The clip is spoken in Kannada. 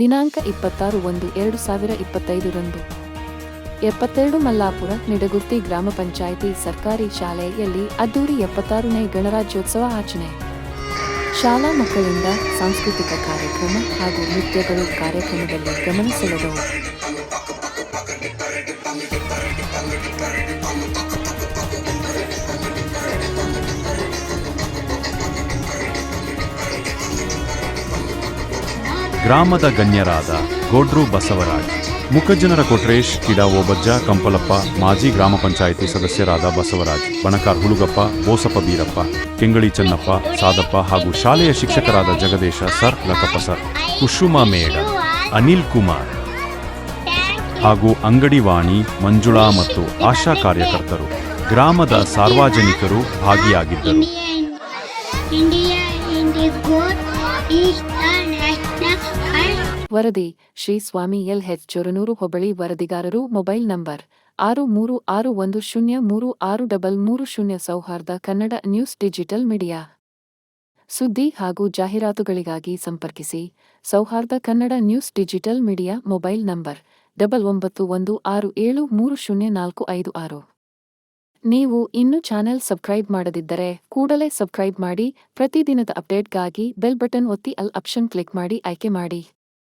ದಿನಾಂಕ ಇಪ್ಪತ್ತಾರು ಒಂದು ಎರಡು ಸಾವಿರ ಇಪ್ಪತ್ತೈದರಂದು ಎಪ್ಪತ್ತೆರಡು ಮಲ್ಲಾಪುರ ನಿಡಗುರ್ತಿ ಗ್ರಾಮ ಪಂಚಾಯಿತಿ ಸರ್ಕಾರಿ ಶಾಲೆಯಲ್ಲಿ ಅದ್ದೂರಿ ಎಪ್ಪತ್ತಾರನೇ ಗಣರಾಜ್ಯೋತ್ಸವ ಆಚರಣೆ. ಶಾಲಾ ಮಕ್ಕಳಿಂದ ಸಾಂಸ್ಕೃತಿಕ ಕಾರ್ಯಕ್ರಮ ಹಾಗೂ ನೃತ್ಯಗಳು ಕಾರ್ಯಕ್ರಮದಲ್ಲಿ ಗಮನ ಸೆಳೆದವು. ಗ್ರಾಮದ ಗಣ್ಯರಾದ ಗೋಡ್ರು ಬಸವರಾಜ್, ಮುಖಜ್ಜನರ ಕೊಟ್ರೇಶ್, ಕಿಡ ಓಬಜ್ಜ, ಕಂಪಲಪ್ಪ, ಮಾಜಿ ಗ್ರಾಮ ಪಂಚಾಯಿತಿ ಸದಸ್ಯರಾದ ಬಸವರಾಜ್, ಬಣಕಾರ್ ಹುಲುಗಪ್ಪ, ಬೋಸಪ್ಪ ಬೀರಪ್ಪ, ಕೆಂಗಳಿ ಚನ್ನಪ್ಪ, ಸಾದಪ್ಪ ಹಾಗೂ ಶಾಲೆಯ ಶಿಕ್ಷಕರಾದ ಜಗದೀಶ ಸರ್ ಲಕಪ್ಪ ಸರ್ ಕುಶುಮಾ ಮೇಡ, ಅನಿಲ್ ಕುಮಾರ್ ಹಾಗೂ ಅಂಗಡಿವಾಣಿ ಮಂಜುಳಾ ಮತ್ತು ಆಶಾ ಕಾರ್ಯಕರ್ತರು, ಗ್ರಾಮದ ಸಾರ್ವಜನಿಕರು ಭಾಗಿಯಾಗಿದ್ದರು. ವರದಿ, ಶ್ರೀ ಸ್ವಾಮಿ ಎಲ್ ಹೆಚ್ ಚೊರನೂರು ಹೊಬಳಿ ವರದಿಗಾರರು ಮೊಬೈಲ್ ನಂಬರ್ ಆರು ಮೂರು ಆರು ಒಂದು ಶೂನ್ಯ ಮೂರು ಆರು ಡಬಲ್ ಮೂರು ಶೂನ್ಯ ಸೌಹಾರ್ದ ಕನ್ನಡ ನ್ಯೂಸ್ ಡಿಜಿಟಲ್ ಮೀಡಿಯಾ. ಸುದ್ದಿ ಹಾಗೂ ಜಾಹೀರಾತುಗಳಿಗಾಗಿ ಸಂಪರ್ಕಿಸಿ Souharda Kannada news digital media mobile number double ಒಂಬತ್ತು ಒಂದು ಆರು ಏಳು ಮೂರು ಶೂನ್ಯ ನಾಲ್ಕು ಐದು ಆರು. ನೀವು ಇನ್ನೂ ಚಾನೆಲ್ ಸಬ್ಸ್ಕ್ರೈಬ್ ಮಾಡದಿದ್ದರೆ ಕೂಡಲೇ ಸಬ್ಸ್ಕ್ರೈಬ್ ಮಾಡಿ ಪ್ರತಿದಿನದ ಅಪ್ಡೇಟ್ಗಾಗಿ ಬೆಲ್ ಬಟನ್ ಒತ್ತಿ ಅಲ್ ಆಪ್ಷನ್ ಕ್ಲಿಕ್ ಮಾಡಿ ಆಯ್ಕೆ ಮಾಡಿ.